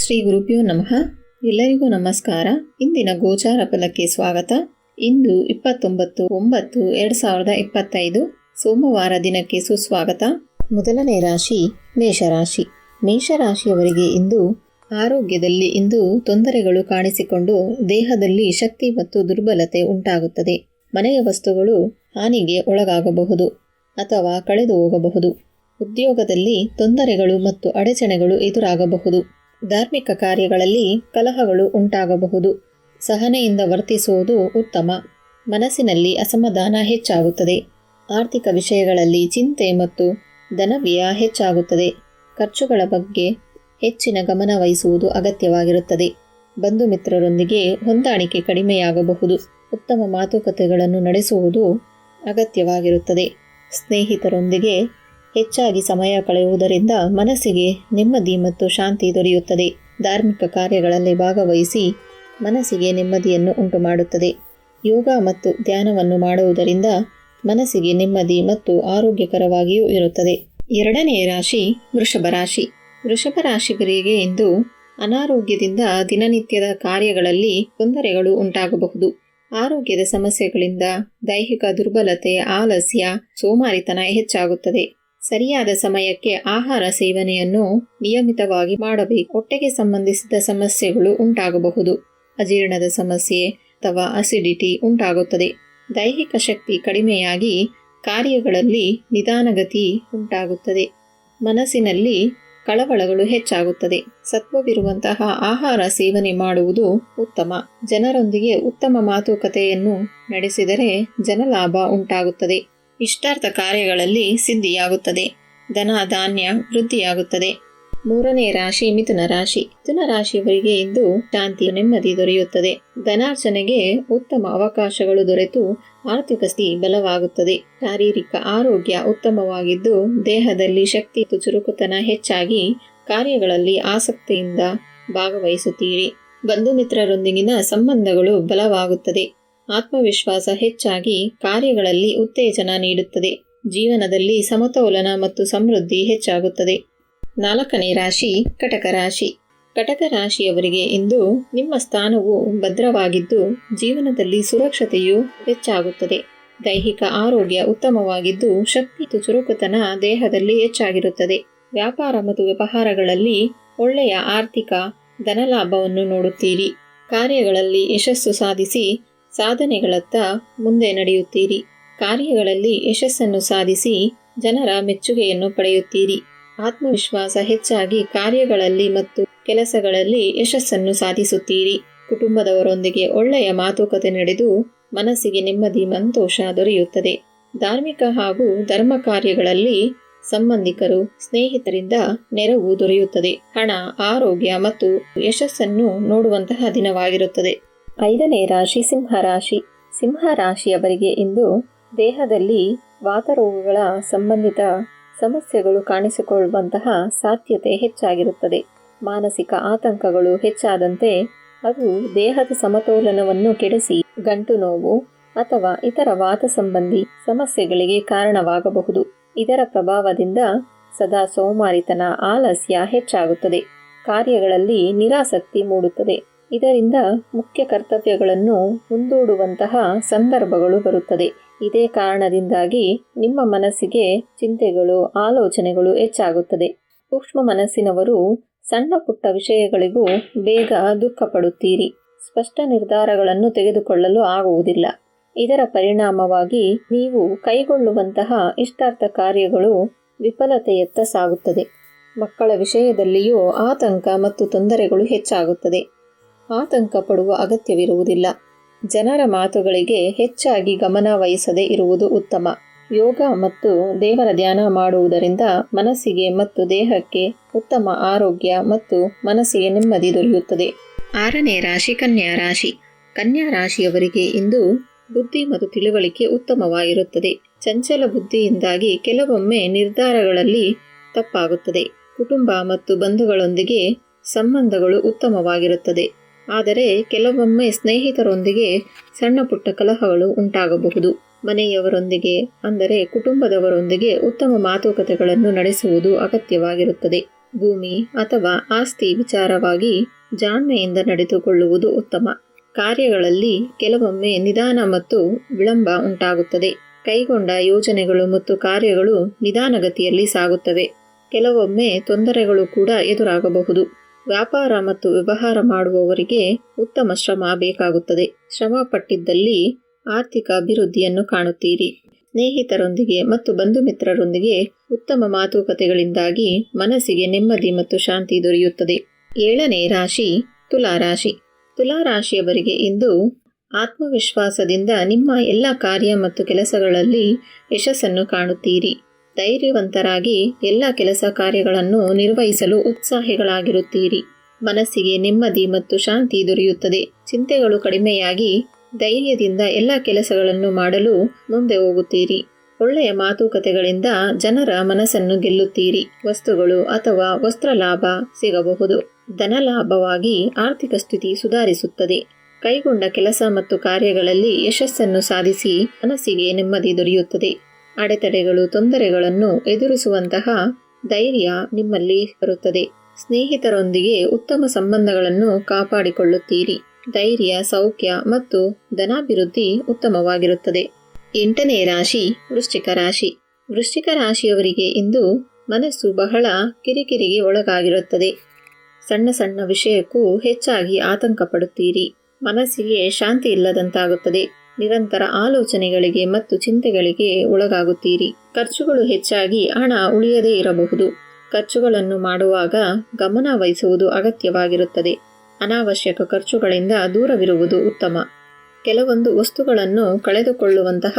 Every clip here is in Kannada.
ಶ್ರೀ ಗುರುಭ್ಯೋ ನಮಃ. ಎಲ್ಲರಿಗೂ ನಮಸ್ಕಾರ. ಇಂದಿನ ಗೋಚಾರ ಫಲಕ್ಕೆ ಸ್ವಾಗತ. ಇಂದು ಇಪ್ಪತ್ತೊಂಬತ್ತು ಒಂಬತ್ತು ಎರಡು ಸಾವಿರದ ಇಪ್ಪತ್ತೈದು ಸೋಮವಾರ ದಿನಕ್ಕೆ ಸುಸ್ವಾಗತ. ಮೊದಲನೇ ರಾಶಿ ಮೇಷರಾಶಿ. ಮೇಷರಾಶಿಯವರಿಗೆ ಇಂದು ಆರೋಗ್ಯದಲ್ಲಿ ಇಂದು ತೊಂದರೆಗಳು ಕಾಣಿಸಿಕೊಂಡು ದೇಹದಲ್ಲಿ ಶಕ್ತಿ ಮತ್ತು ದುರ್ಬಲತೆ ಉಂಟಾಗುತ್ತದೆ. ಮನೆಯ ವಸ್ತುಗಳು ಹಾನಿಗೆ ಒಳಗಾಗಬಹುದು ಅಥವಾ ಕಳೆದು ಹೋಗಬಹುದು. ಉದ್ಯೋಗದಲ್ಲಿ ತೊಂದರೆಗಳು ಮತ್ತು ಅಡಚಣೆಗಳು ಎದುರಾಗಬಹುದು. ಧಾರ್ಮಿಕ ಕಾರ್ಯಗಳಲ್ಲಿ ಕಲಹಗಳು ಉಂಟಾಗಬಹುದು. ಸಹನೆಯಿಂದ ವರ್ತಿಸುವುದು ಉತ್ತಮ. ಮನಸ್ಸಿನಲ್ಲಿ ಅಸಮಾಧಾನ ಹೆಚ್ಚಾಗುತ್ತದೆ. ಆರ್ಥಿಕ ವಿಷಯಗಳಲ್ಲಿ ಚಿಂತೆ ಮತ್ತು ಧನವ್ಯಯ ಹೆಚ್ಚಾಗುತ್ತದೆ. ಖರ್ಚುಗಳ ಬಗ್ಗೆ ಹೆಚ್ಚಿನ ಗಮನ ವಹಿಸುವುದು ಅಗತ್ಯವಾಗಿರುತ್ತದೆ. ಬಂಧು ಮಿತ್ರರೊಂದಿಗೆ ಹೊಂದಾಣಿಕೆ ಕಡಿಮೆಯಾಗಬಹುದು. ಉತ್ತಮ ಮಾತುಕತೆಗಳನ್ನು ನಡೆಸುವುದು ಅಗತ್ಯವಾಗಿರುತ್ತದೆ. ಸ್ನೇಹಿತರೊಂದಿಗೆ ಹೆಚ್ಚಾಗಿ ಸಮಯ ಕಳೆಯುವುದರಿಂದ ಮನಸ್ಸಿಗೆ ನೆಮ್ಮದಿ ಮತ್ತು ಶಾಂತಿ ದೊರೆಯುತ್ತದೆ. ಧಾರ್ಮಿಕ ಕಾರ್ಯಗಳಲ್ಲಿ ಭಾಗವಹಿಸಿ ಮನಸ್ಸಿಗೆ ನೆಮ್ಮದಿಯನ್ನು ಉಂಟುಮಾಡುತ್ತದೆ. ಯೋಗ ಮತ್ತು ಧ್ಯಾನವನ್ನು ಮಾಡುವುದರಿಂದ ಮನಸ್ಸಿಗೆ ನೆಮ್ಮದಿ ಮತ್ತು ಆರೋಗ್ಯಕರವಾಗಿಯೂ ಇರುತ್ತದೆ. ಎರಡನೆಯ ರಾಶಿ ವೃಷಭ ರಾಶಿ. ವೃಷಭ ರಾಶಿಗರಿಗೆ ಇಂದು ಅನಾರೋಗ್ಯದಿಂದ ದಿನನಿತ್ಯದ ಕಾರ್ಯಗಳಲ್ಲಿ ತೊಂದರೆಗಳು ಉಂಟಾಗಬಹುದು. ಆರೋಗ್ಯದ ಸಮಸ್ಯೆಗಳಿಂದ ದೈಹಿಕ ದುರ್ಬಲತೆ, ಆಲಸ್ಯ, ಸೋಮಾರಿತನ ಹೆಚ್ಚಾಗುತ್ತದೆ. ಸರಿಯಾದ ಸಮಯಕ್ಕೆ ಆಹಾರ ಸೇವನೆಯನ್ನು ನಿಯಮಿತವಾಗಿ ಮಾಡಬೇಕು. ಹೊಟ್ಟೆಗೆ ಸಂಬಂಧಿಸಿದ ಸಮಸ್ಯೆಗಳು ಉಂಟಾಗಬಹುದು. ಅಜೀರ್ಣದ ಸಮಸ್ಯೆ ಅಥವಾ ಅಸಿಡಿಟಿ ಉಂಟಾಗುತ್ತದೆ. ದೈಹಿಕ ಶಕ್ತಿ ಕಡಿಮೆಯಾಗಿ ಕಾರ್ಯಗಳಲ್ಲಿ ನಿಧಾನಗತಿ ಉಂಟಾಗುತ್ತದೆ. ಮನಸ್ಸಿನಲ್ಲಿ ಕಳವಳಗಳು ಹೆಚ್ಚಾಗುತ್ತದೆ. ಸತ್ವವಿರುವಂತಹ ಆಹಾರ ಸೇವನೆ ಮಾಡುವುದು ಉತ್ತಮ. ಜನರೊಂದಿಗೆ ಉತ್ತಮ ಮಾತುಕತೆಯನ್ನು ನಡೆಸಿದರೆ ಜನಲಾಭ ಉಂಟಾಗುತ್ತದೆ. ಇಷ್ಟಾರ್ಥ ಕಾರ್ಯಗಳಲ್ಲಿ ಸಿದ್ಧಿಯಾಗುತ್ತದೆ. ಧನ, ಧಾನ್ಯ ವೃದ್ಧಿಯಾಗುತ್ತದೆ. ಮೂರನೇ ರಾಶಿ ಮಿಥುನ ರಾಶಿ. ಮಿಥುನ ರಾಶಿಯವರಿಗೆ ಇಂದು ಶಾಂತಿ, ನೆಮ್ಮದಿ ದೊರೆಯುತ್ತದೆ. ಧನಾರ್ಜನೆಗೆ ಉತ್ತಮ ಅವಕಾಶಗಳು ದೊರೆತು ಆರ್ಥಿಕ ಸ್ಥಿತಿ ಬಲವಾಗುತ್ತದೆ. ಶಾರೀರಿಕ ಆರೋಗ್ಯ ಉತ್ತಮವಾಗಿದ್ದು, ದೇಹದಲ್ಲಿ ಶಕ್ತಿ ಚುರುಕುತನ ಹೆಚ್ಚಾಗಿ ಕಾರ್ಯಗಳಲ್ಲಿ ಆಸಕ್ತಿಯಿಂದ ಭಾಗವಹಿಸುತ್ತೀರಿ. ಬಂಧು ಮಿತ್ರರೊಂದಿಗಿನ ಸಂಬಂಧಗಳು ಬಲವಾಗುತ್ತದೆ. ಆತ್ಮವಿಶ್ವಾಸ ಹೆಚ್ಚಾಗಿ ಕಾರ್ಯಗಳಲ್ಲಿ ಉತ್ತೇಜನ ನೀಡುತ್ತದೆ. ಜೀವನದಲ್ಲಿ ಸಮತೋಲನ ಮತ್ತು ಸಮೃದ್ಧಿ ಹೆಚ್ಚಾಗುತ್ತದೆ. ನಾಲ್ಕನೇ ರಾಶಿ, ಕಟಕ ರಾಶಿ. ಕಟಕ ರಾಶಿಯವರಿಗೆ ಇಂದು ನಿಮ್ಮ ಸ್ಥಾನವು ಭದ್ರವಾಗಿದ್ದು, ಜೀವನದಲ್ಲಿ ಸುರಕ್ಷತೆಯು ಹೆಚ್ಚಾಗುತ್ತದೆ. ದೈಹಿಕ ಆರೋಗ್ಯ ಉತ್ತಮವಾಗಿದ್ದು, ಶಕ್ತಿ ಚುರುಕುತನ ದೇಹದಲ್ಲಿ ಹೆಚ್ಚಾಗಿರುತ್ತದೆ. ವ್ಯಾಪಾರ ಮತ್ತು ವ್ಯವಹಾರಗಳಲ್ಲಿ ಒಳ್ಳೆಯ ಆರ್ಥಿಕ ಧನಲಾಭವನ್ನು ನೋಡುತ್ತೀರಿ. ಕಾರ್ಯಗಳಲ್ಲಿ ಯಶಸ್ಸು ಸಾಧಿಸಿ ಸಾಧನೆಗಳತ್ತ ಮುಂದೆ ನಡೆಯುತ್ತೀರಿ. ಕಾರ್ಯಗಳಲ್ಲಿ ಯಶಸ್ಸನ್ನು ಸಾಧಿಸಿ ಜನರ ಮೆಚ್ಚುಗೆಯನ್ನು ಪಡೆಯುತ್ತೀರಿ. ಆತ್ಮವಿಶ್ವಾಸ ಹೆಚ್ಚಾಗಿ ಕಾರ್ಯಗಳಲ್ಲಿ ಮತ್ತು ಕೆಲಸಗಳಲ್ಲಿ ಯಶಸ್ಸನ್ನು ಸಾಧಿಸುತ್ತೀರಿ. ಕುಟುಂಬದವರೊಂದಿಗೆ ಒಳ್ಳೆಯ ಮಾತುಕತೆ ನಡೆದು ಮನಸ್ಸಿಗೆ ನೆಮ್ಮದಿ ಸಂತೋಷ ದೊರೆಯುತ್ತದೆ. ಧಾರ್ಮಿಕ ಹಾಗೂ ಧರ್ಮ ಕಾರ್ಯಗಳಲ್ಲಿ ಸಂಬಂಧಿಕರು, ಸ್ನೇಹಿತರಿಂದ ನೆರವು ದೊರೆಯುತ್ತದೆ. ಹಣ, ಆರೋಗ್ಯ ಮತ್ತು ಯಶಸ್ಸನ್ನು ನೋಡುವಂತಹ ದಿನವಾಗಿರುತ್ತದೆ. ಐದನೇ ರಾಶಿ ಸಿಂಹ ರಾಶಿ. ಸಿಂಹ ರಾಶಿಯವರಿಗೆ ಇಂದು ದೇಹದಲ್ಲಿ ವಾತರೋಗಗಳ ಸಂಬಂಧಿತ ಸಮಸ್ಯೆಗಳು ಕಾಣಿಸಿಕೊಳ್ಳುವಂತಹ ಸಾಧ್ಯತೆ ಹೆಚ್ಚಾಗಿರುತ್ತದೆ. ಮಾನಸಿಕ ಆತಂಕಗಳು ಹೆಚ್ಚಾದಂತೆ ಅದು ದೇಹದ ಸಮತೋಲನವನ್ನು ಕೆಡಿಸಿ ಗಂಟು ನೋವು ಅಥವಾ ಇತರ ವಾತ ಸಂಬಂಧಿ ಸಮಸ್ಯೆಗಳಿಗೆ ಕಾರಣವಾಗಬಹುದು. ಇದರ ಪ್ರಭಾವದಿಂದ ಸದಾ ಸೋಮಾರಿತನ ಆಲಸ್ಯ ಹೆಚ್ಚಾಗುತ್ತದೆ. ಕಾರ್ಯಗಳಲ್ಲಿ ನಿರಾಸಕ್ತಿ ಮೂಡುತ್ತದೆ. ಇದರಿಂದ ಮುಖ್ಯ ಕರ್ತವ್ಯಗಳನ್ನು ಮುಂದೂಡುವಂತಹ ಸಂದರ್ಭಗಳು ಬರುತ್ತದೆ. ಇದೇ ಕಾರಣದಿಂದಾಗಿ ನಿಮ್ಮ ಮನಸ್ಸಿಗೆ ಚಿಂತೆಗಳು, ಆಲೋಚನೆಗಳು ಹೆಚ್ಚಾಗುತ್ತದೆ. ಸೂಕ್ಷ್ಮ ಮನಸ್ಸಿನವರು ಸಣ್ಣ ಪುಟ್ಟ ವಿಷಯಗಳಿಗೂ ಬೇಗ ದುಃಖ ಪಡುತ್ತೀರಿ ಸ್ಪಷ್ಟ ನಿರ್ಧಾರಗಳನ್ನು ತೆಗೆದುಕೊಳ್ಳಲು ಆಗುವುದಿಲ್ಲ. ಇದರ ಪರಿಣಾಮವಾಗಿ ನೀವು ಕೈಗೊಳ್ಳುವಂತಹ ಇಷ್ಟಾರ್ಥ ಕಾರ್ಯಗಳು ವಿಫಲತೆಯತ್ತ ಸಾಗುತ್ತದೆ. ಮಕ್ಕಳ ವಿಷಯದಲ್ಲಿಯೂ ಆತಂಕ ಮತ್ತು ತೊಂದರೆಗಳು ಹೆಚ್ಚಾಗುತ್ತದೆ. ಆತಂಕ ಪಡುವ ಅಗತ್ಯವಿರುವುದಿಲ್ಲ. ಜನರ ಮಾತುಗಳಿಗೆ ಹೆಚ್ಚಾಗಿ ಗಮನ ವಹಿಸದೇ ಇರುವುದು ಉತ್ತಮ. ಯೋಗ ಮತ್ತು ದೇವರ ಧ್ಯಾನ ಮಾಡುವುದರಿಂದ ಮನಸ್ಸಿಗೆ ಮತ್ತು ದೇಹಕ್ಕೆ ಉತ್ತಮ ಆರೋಗ್ಯ ಮತ್ತು ಮನಸ್ಸಿಗೆ ನೆಮ್ಮದಿ ದೊರೆಯುತ್ತದೆ. ಆರನೇ ರಾಶಿ, ಕನ್ಯಾ ರಾಶಿ. ಕನ್ಯಾ ರಾಶಿಯವರಿಗೆ ಇಂದು ಬುದ್ಧಿ ಮತ್ತು ತಿಳುವಳಿಕೆ ಉತ್ತಮವಾಗಿರುತ್ತದೆ. ಚಂಚಲ ಬುದ್ಧಿಯಿಂದಾಗಿ ಕೆಲವೊಮ್ಮೆ ನಿರ್ಧಾರಗಳಲ್ಲಿ ತಪ್ಪಾಗುತ್ತದೆ. ಕುಟುಂಬ ಮತ್ತು ಬಂಧುಗಳೊಂದಿಗೆ ಸಂಬಂಧಗಳು ಉತ್ತಮವಾಗಿರುತ್ತದೆ. ಆದರೆ ಕೆಲವೊಮ್ಮೆ ಸ್ನೇಹಿತರೊಂದಿಗೆ ಸಣ್ಣ ಪುಟ್ಟ ಕಲಹಗಳು ಉಂಟಾಗಬಹುದು. ಮನೆಯವರೊಂದಿಗೆ, ಅಂದರೆ ಕುಟುಂಬದವರೊಂದಿಗೆ ಉತ್ತಮ ಮಾತುಕತೆಗಳನ್ನು ನಡೆಸುವುದು ಅಗತ್ಯವಾಗಿರುತ್ತದೆ. ಭೂಮಿ ಅಥವಾ ಆಸ್ತಿ ವಿಚಾರವಾಗಿ ಜಾಣ್ಮೆಯಿಂದ ನಡೆದುಕೊಳ್ಳುವುದು ಉತ್ತಮ. ಕಾರ್ಯಗಳಲ್ಲಿ ಕೆಲವೊಮ್ಮೆ ನಿಧಾನ ಮತ್ತು ವಿಳಂಬ ಉಂಟಾಗುತ್ತದೆ. ಕೈಗೊಂಡ ಯೋಜನೆಗಳು ಮತ್ತು ಕಾರ್ಯಗಳು ನಿಧಾನಗತಿಯಲ್ಲಿ ಸಾಗುತ್ತವೆ. ಕೆಲವೊಮ್ಮೆ ತೊಂದರೆಗಳು ಕೂಡ ಎದುರಾಗಬಹುದು. ವ್ಯಾಪಾರ ಮತ್ತು ವ್ಯವಹಾರ ಮಾಡುವವರಿಗೆ ಉತ್ತಮ ಶ್ರಮ ಬೇಕಾಗುತ್ತದೆ. ಶ್ರಮ ಪಟ್ಟಿದ್ದಲ್ಲಿ ಆರ್ಥಿಕ ಅಭಿವೃದ್ಧಿಯನ್ನು ಕಾಣುತ್ತೀರಿ. ಸ್ನೇಹಿತರೊಂದಿಗೆ ಮತ್ತು ಬಂಧು ಮಿತ್ರರೊಂದಿಗೆ ಉತ್ತಮ ಮಾತುಕತೆಗಳಿಂದಾಗಿ ಮನಸ್ಸಿಗೆ ನೆಮ್ಮದಿ ಮತ್ತು ಶಾಂತಿ ದೊರೆಯುತ್ತದೆ. ಏಳನೇ ರಾಶಿ, ತುಲಾ ರಾಶಿ. ತುಲಾ ರಾಶಿಯವರಿಗೆ ಇಂದು ಆತ್ಮವಿಶ್ವಾಸದಿಂದ ನಿಮ್ಮ ಎಲ್ಲ ಕಾರ್ಯ ಮತ್ತು ಕೆಲಸಗಳಲ್ಲಿ ಯಶಸ್ಸನ್ನು ಕಾಣುತ್ತೀರಿ. ಧೈರ್ಯವಂತರಾಗಿ ಎಲ್ಲ ಕೆಲಸ ಕಾರ್ಯಗಳನ್ನು ನಿರ್ವಹಿಸಲು ಉತ್ಸಾಹಿಗಳಾಗಿರುತ್ತೀರಿ. ಮನಸ್ಸಿಗೆ ನೆಮ್ಮದಿ ಮತ್ತು ಶಾಂತಿ ದೊರೆಯುತ್ತದೆ. ಚಿಂತೆಗಳು ಕಡಿಮೆಯಾಗಿ ಧೈರ್ಯದಿಂದ ಎಲ್ಲ ಕೆಲಸಗಳನ್ನು ಮಾಡಲು ಮುಂದೆ ಹೋಗುತ್ತೀರಿ. ಒಳ್ಳೆಯ ಮಾತುಕತೆಗಳಿಂದ ಜನರ ಮನಸ್ಸನ್ನು ಗೆಲ್ಲುತ್ತೀರಿ. ವಸ್ತುಗಳು ಅಥವಾ ವಸ್ತ್ರ ಲಾಭ ಸಿಗಬಹುದು. ಧನ ಲಾಭವಾಗಿ ಆರ್ಥಿಕ ಸ್ಥಿತಿ ಸುಧಾರಿಸುತ್ತದೆ. ಕೈಗೊಂಡ ಕೆಲಸ ಮತ್ತು ಕಾರ್ಯಗಳಲ್ಲಿ ಯಶಸ್ಸನ್ನು ಸಾಧಿಸಿ ಮನಸ್ಸಿಗೆ ನೆಮ್ಮದಿ ದೊರೆಯುತ್ತದೆ. ಅಡೆತಡೆಗಳು, ತೊಂದರೆಗಳನ್ನು ಎದುರಿಸುವಂತಹ ಧೈರ್ಯ ನಿಮ್ಮಲ್ಲಿ ಬರುತ್ತದೆ. ಸ್ನೇಹಿತರೊಂದಿಗೆ ಉತ್ತಮ ಸಂಬಂಧಗಳನ್ನು ಕಾಪಾಡಿಕೊಳ್ಳುತ್ತೀರಿ. ಧೈರ್ಯ, ಸೌಖ್ಯ ಮತ್ತು ಧನಾಭಿವೃದ್ಧಿ ಉತ್ತಮವಾಗಿರುತ್ತದೆ. ಎಂಟನೇ ರಾಶಿ, ವೃಶ್ಚಿಕ ರಾಶಿ. ವೃಶ್ಚಿಕ ರಾಶಿಯವರಿಗೆ ಇಂದು ಮನಸ್ಸು ಬಹಳ ಕಿರಿಕಿರಿಗೆ ಒಳಗಾಗಿರುತ್ತದೆ. ಸಣ್ಣ ಸಣ್ಣ ವಿಷಯಕ್ಕೂ ಹೆಚ್ಚಾಗಿ ಆತಂಕ ಪಡುತ್ತೀರಿ ಮನಸ್ಸಿಗೆ ಶಾಂತಿ ಇಲ್ಲದಂತಾಗುತ್ತದೆ. ನಿರಂತರ ಆಲೋಚನೆಗಳಿಗೆ ಮತ್ತು ಚಿಂತೆಗಳಿಗೆ ಒಳಗಾಗುತ್ತೀರಿ. ಖರ್ಚುಗಳು ಹೆಚ್ಚಾಗಿ ಹಣ ಉಳಿಯದೇ ಇರಬಹುದು. ಖರ್ಚುಗಳನ್ನು ಮಾಡುವಾಗ ಗಮನ ವಹಿಸುವುದು ಅಗತ್ಯವಾಗಿರುತ್ತದೆ. ಅನಾವಶ್ಯಕ ಖರ್ಚುಗಳಿಂದ ದೂರವಿರುವುದು ಉತ್ತಮ. ಕೆಲವೊಂದು ವಸ್ತುಗಳನ್ನು ಕಳೆದುಕೊಳ್ಳುವಂತಹ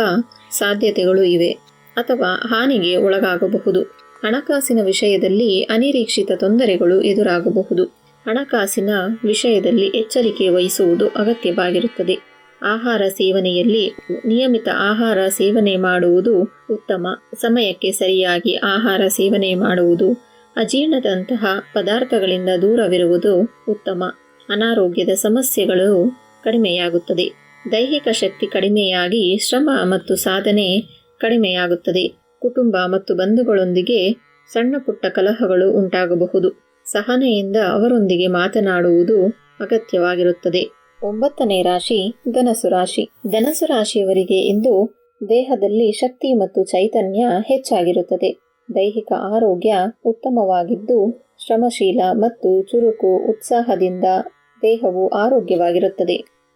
ಸಾಧ್ಯತೆಗಳು ಇವೆ ಅಥವಾ ಹಾನಿಗೆ ಒಳಗಾಗಬಹುದು. ಹಣಕಾಸಿನ ವಿಷಯದಲ್ಲಿ ಅನಿರೀಕ್ಷಿತ ತೊಂದರೆಗಳು ಎದುರಾಗಬಹುದು. ಹಣಕಾಸಿನ ವಿಷಯದಲ್ಲಿ ಎಚ್ಚರಿಕೆ ವಹಿಸುವುದು ಅಗತ್ಯವಾಗಿರುತ್ತದೆ. ಆಹಾರ ಸೇವನೆಯಲ್ಲಿ ನಿಯಮಿತ ಆಹಾರ ಸೇವನೆ ಮಾಡುವುದು ಉತ್ತಮ. ಸಮಯಕ್ಕೆ ಸರಿಯಾಗಿ ಆಹಾರ ಸೇವನೆ ಮಾಡುವುದು ಅಜೀರ್ಣದಂತಹ ಪದಾರ್ಥಗಳಿಂದ ದೂರವಿರುವುದು ಉತ್ತಮ. ಅನಾರೋಗ್ಯದ ಸಮಸ್ಯೆಗಳು ಕಡಿಮೆಯಾಗುತ್ತದೆ. ದೈಹಿಕ ಶಕ್ತಿ ಕಡಿಮೆಯಾಗಿ ಶ್ರಮ ಮತ್ತು ಸಾಧನೆ ಕಡಿಮೆಯಾಗುತ್ತದೆ. ಕುಟುಂಬ ಮತ್ತು ಬಂಧುಗಳೊಂದಿಗೆ ಸಣ್ಣ ಪುಟ್ಟ ಕಲಹಗಳು ಉಂಟಾಗಬಹುದು. ಸಹನೆಯಿಂದ ಅವರೊಂದಿಗೆ ಮಾತನಾಡುವುದು ಅಗತ್ಯವಾಗಿರುತ್ತದೆ. ಒಂಬತ್ತನೇ ರಾಶಿ ಧನಸು ರಾಶಿ. ಧನಸು ರಾಶಿಯವರಿಗೆ ಇಂದು ದೇಹದಲ್ಲಿ ಶಕ್ತಿ ಮತ್ತು ಚೈತನ್ಯ ಹೆಚ್ಚಾಗಿರುತ್ತದೆ. ದೈಹಿಕ ಆರೋಗ್ಯ ಉತ್ತಮವಾಗಿದ್ದು, ಶ್ರಮಶೀಲ ಮತ್ತು ಚುರುಕು ಉತ್ಸಾಹದಿಂದ ದೇಹವು ಆರೋಗ್ಯವಾಗಿರುತ್ತದೆ.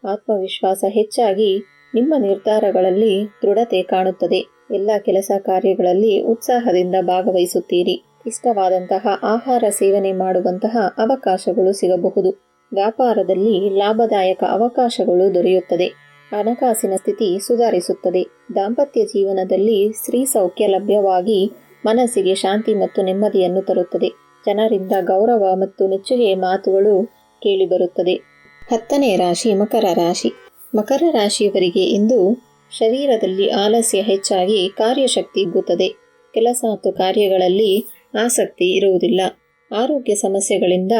ಆತ್ಮವಿಶ್ವಾಸ ಹೆಚ್ಚಾಗಿ ನಿಮ್ಮ ನಿರ್ಧಾರಗಳಲ್ಲಿ ದೃಢತೆ ಕಾಣುತ್ತದೆ. ಎಲ್ಲ ಕೆಲಸ ಕಾರ್ಯಗಳಲ್ಲಿ ಉತ್ಸಾಹದಿಂದ ಭಾಗವಹಿಸುತ್ತೀರಿ. ಇಷ್ಟವಾದಂತಹ ಆಹಾರ ಸೇವನೆ ಮಾಡುವಂತಹ ಅವಕಾಶಗಳು ಸಿಗಬಹುದು. ವ್ಯಾಪಾರದಲ್ಲಿ ಲಾಭದಾಯಕ ಅವಕಾಶಗಳು ದೊರೆಯುತ್ತದೆ. ಹಣಕಾಸಿನ ಸ್ಥಿತಿ ಸುಧಾರಿಸುತ್ತದೆ. ದಾಂಪತ್ಯ ಜೀವನದಲ್ಲಿ ಸ್ತ್ರೀ ಸೌಖ್ಯ ಲಭ್ಯವಾಗಿ ಮನಸ್ಸಿಗೆ ಶಾಂತಿ ಮತ್ತು ನೆಮ್ಮದಿಯನ್ನು ತರುತ್ತದೆ. ಜನರಿಂದ ಗೌರವ ಮತ್ತು ಮೆಚ್ಚುಗೆಯ ಮಾತುಗಳು ಕೇಳಿಬರುತ್ತದೆ. ಹತ್ತನೇ ರಾಶಿ ಮಕರ ರಾಶಿ. ಮಕರ ರಾಶಿಯವರಿಗೆ ಇಂದು ಶರೀರದಲ್ಲಿ ಆಲಸ್ಯ ಹೆಚ್ಚಾಗಿ ಕಾರ್ಯಶಕ್ತಿ ಇಗ್ಗುತ್ತದೆ ಕೆಲಸ ಮತ್ತು ಕಾರ್ಯಗಳಲ್ಲಿ ಆಸಕ್ತಿ ಇರುವುದಿಲ್ಲ. ಆರೋಗ್ಯ ಸಮಸ್ಯೆಗಳಿಂದ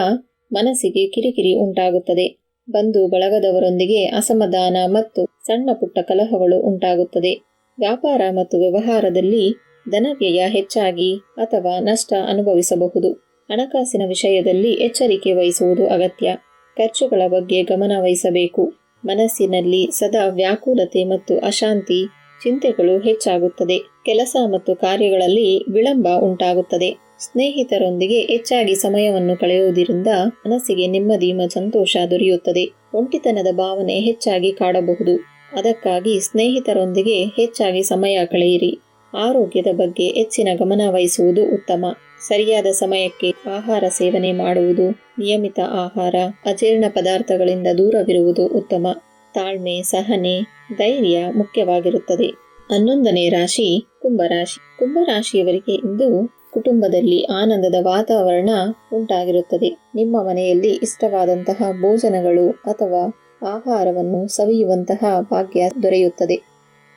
ಮನಸ್ಸಿಗೆ ಕಿರಿಕಿರಿ ಉಂಟಾಗುತ್ತದೆ. ಬಂಧು ಬಳಗದವರೊಂದಿಗೆ ಅಸಮಾಧಾನ ಮತ್ತು ಸಣ್ಣ ಪುಟ್ಟ ಕಲಹಗಳು ಉಂಟಾಗುತ್ತದೆ. ವ್ಯಾಪಾರ ಮತ್ತು ವ್ಯವಹಾರದಲ್ಲಿ ಧನವ್ಯಯ ಹೆಚ್ಚಾಗಿ ಅಥವಾ ನಷ್ಟ ಅನುಭವಿಸಬಹುದು. ಹಣಕಾಸಿನ ವಿಷಯದಲ್ಲಿ ಎಚ್ಚರಿಕೆ ವಹಿಸುವುದು ಅಗತ್ಯ. ಖರ್ಚುಗಳ ಬಗ್ಗೆ ಗಮನ ವಹಿಸಬೇಕು. ಮನಸ್ಸಿನಲ್ಲಿ ಸದಾ ವ್ಯಾಕುಲತೆ ಮತ್ತು ಅಶಾಂತಿ ಚಿಂತೆಗಳು ಹೆಚ್ಚಾಗುತ್ತದೆ. ಕೆಲಸ ಮತ್ತು ಕಾರ್ಯಗಳಲ್ಲಿ ವಿಳಂಬ ಉಂಟಾಗುತ್ತದೆ. ಸ್ನೇಹಿತರೊಂದಿಗೆ ಹೆಚ್ಚಾಗಿ ಸಮಯವನ್ನು ಕಳೆಯುವುದರಿಂದ ಮನಸ್ಸಿಗೆ ನೆಮ್ಮದಿ ಸಂತೋಷ ದೊರೆಯುತ್ತದೆ. ಒಂಟಿತನದ ಭಾವನೆ ಹೆಚ್ಚಾಗಿ ಕಾಡಬಹುದು. ಅದಕ್ಕಾಗಿ ಸ್ನೇಹಿತರೊಂದಿಗೆ ಹೆಚ್ಚಾಗಿ ಸಮಯ ಕಳೆಯಿರಿ. ಆರೋಗ್ಯದ ಬಗ್ಗೆ ಹೆಚ್ಚಿನ ಗಮನ ವಹಿಸುವುದು ಉತ್ತಮ. ಸರಿಯಾದ ಸಮಯಕ್ಕೆ ಆಹಾರ ಸೇವನೆ ಮಾಡುವುದು, ನಿಯಮಿತ ಆಹಾರ, ಅಜೀರ್ಣ ಪದಾರ್ಥಗಳಿಂದ ದೂರವಿರುವುದು ಉತ್ತಮ. ತಾಳ್ಮೆ, ಸಹನೆ, ಧೈರ್ಯ ಮುಖ್ಯವಾಗಿರುತ್ತದೆ. ಹನ್ನೊಂದನೇ ರಾಶಿ, ಕುಂಭರಾಶಿ. ಕುಂಭರಾಶಿಯವರಿಗೆ ಇಂದು ಕುಟುಂಬದಲ್ಲಿ ಆನಂದದ ವಾತಾವರಣ ಉಂಟಾಗಿರುತ್ತದೆ. ನಿಮ್ಮ ಮನೆಯಲ್ಲಿ ಇಷ್ಟವಾದಂತಹ ಭೋಜನಗಳು ಅಥವಾ ಆಹಾರವನ್ನು ಸವಿಯುವಂತಹ ಭಾಗ್ಯ ದೊರೆಯುತ್ತದೆ.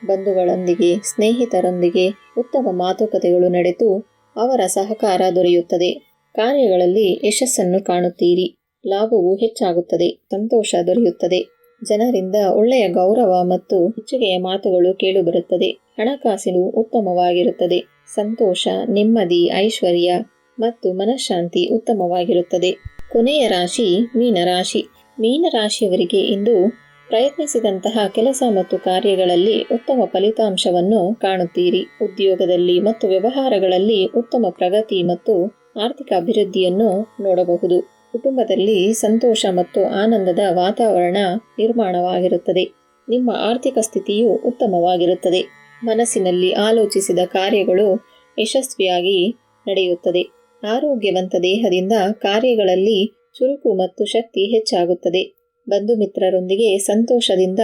ಬಂಧುಗಳೊಂದಿಗೆ, ಸ್ನೇಹಿತರೊಂದಿಗೆ ಉತ್ತಮ ಮಾತುಕತೆಗಳು ನಡೆದು ಅವರ ಸಹಕಾರ ದೊರೆಯುತ್ತದೆ. ಕಾರ್ಯಗಳಲ್ಲಿ ಯಶಸ್ಸನ್ನು ಕಾಣುತ್ತೀರಿ. ಲಾಭವು ಹೆಚ್ಚಾಗುತ್ತದೆ. ಸಂತೋಷ ದೊರೆಯುತ್ತದೆ. ಜನರಿಂದ ಒಳ್ಳೆಯ ಗೌರವ ಮತ್ತು ಮೆಚ್ಚುಗೆಯ ಮಾತುಗಳು ಕೇಳಿಬರುತ್ತದೆ. ಹಣಕಾಸಿನು ಉತ್ತಮವಾಗಿರುತ್ತದೆ. ಸಂತೋಷ, ನೆಮ್ಮದಿ, ಐಶ್ವರ್ಯ ಮತ್ತು ಮನಃಶಾಂತಿ ಉತ್ತಮವಾಗಿರುತ್ತದೆ. ಕೊನೆಯ ರಾಶಿ ಮೀನರಾಶಿ. ಮೀನರಾಶಿಯವರಿಗೆ ಇಂದು ಪ್ರಯತ್ನಿಸಿದಂತಹ ಕೆಲಸ ಮತ್ತು ಕಾರ್ಯಗಳಲ್ಲಿ ಉತ್ತಮ ಫಲಿತಾಂಶವನ್ನು ಕಾಣುತ್ತೀರಿ. ಉದ್ಯೋಗದಲ್ಲಿ ಮತ್ತು ವ್ಯವಹಾರಗಳಲ್ಲಿ ಉತ್ತಮ ಪ್ರಗತಿ ಮತ್ತು ಆರ್ಥಿಕ ಅಭಿವೃದ್ಧಿಯನ್ನು ನೋಡಬಹುದು. ಕುಟುಂಬದಲ್ಲಿ ಸಂತೋಷ ಮತ್ತು ಆನಂದದ ವಾತಾವರಣ ನಿರ್ಮಾಣವಾಗಿರುತ್ತದೆ. ನಿಮ್ಮ ಆರ್ಥಿಕ ಸ್ಥಿತಿಯು ಉತ್ತಮವಾಗಿರುತ್ತದೆ. ಮನಸ್ಸಿನಲ್ಲಿ ಆಲೋಚಿಸಿದ ಕಾರ್ಯಗಳು ಯಶಸ್ವಿಯಾಗಿ ನಡೆಯುತ್ತದೆ. ಆರೋಗ್ಯವಂತ ದೇಹದಿಂದ ಕಾರ್ಯಗಳಲ್ಲಿ ಚುರುಕು ಮತ್ತು ಶಕ್ತಿ ಹೆಚ್ಚಾಗುತ್ತದೆ. ಬಂಧು ಮಿತ್ರರೊಂದಿಗೆ ಸಂತೋಷದಿಂದ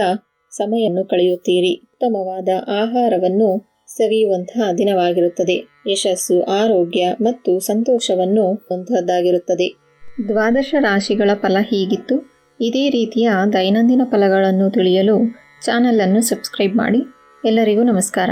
ಸಮಯವನ್ನು ಕಳೆಯುತ್ತೀರಿ. ಉತ್ತಮವಾದ ಆಹಾರವನ್ನು ಸವಿಯುವಂತಹ ದಿನವಾಗಿರುತ್ತದೆ. ಯಶಸ್ಸು, ಆರೋಗ್ಯ ಮತ್ತು ಸಂತೋಷವನ್ನು ಹೊಂದದ್ದಾಗಿರುತ್ತದೆ. ದ್ವಾದಶ ರಾಶಿಗಳ ಫಲ ಹೀಗಿತ್ತು. ಇದೇ ರೀತಿಯ ದೈನಂದಿನ ಫಲಗಳನ್ನು ತಿಳಿಯಲು ಚಾನಲನ್ನು ಸಬ್ಸ್ಕ್ರೈಬ್ ಮಾಡಿ. ಎಲ್ಲರಿಗೂ ನಮಸ್ಕಾರ.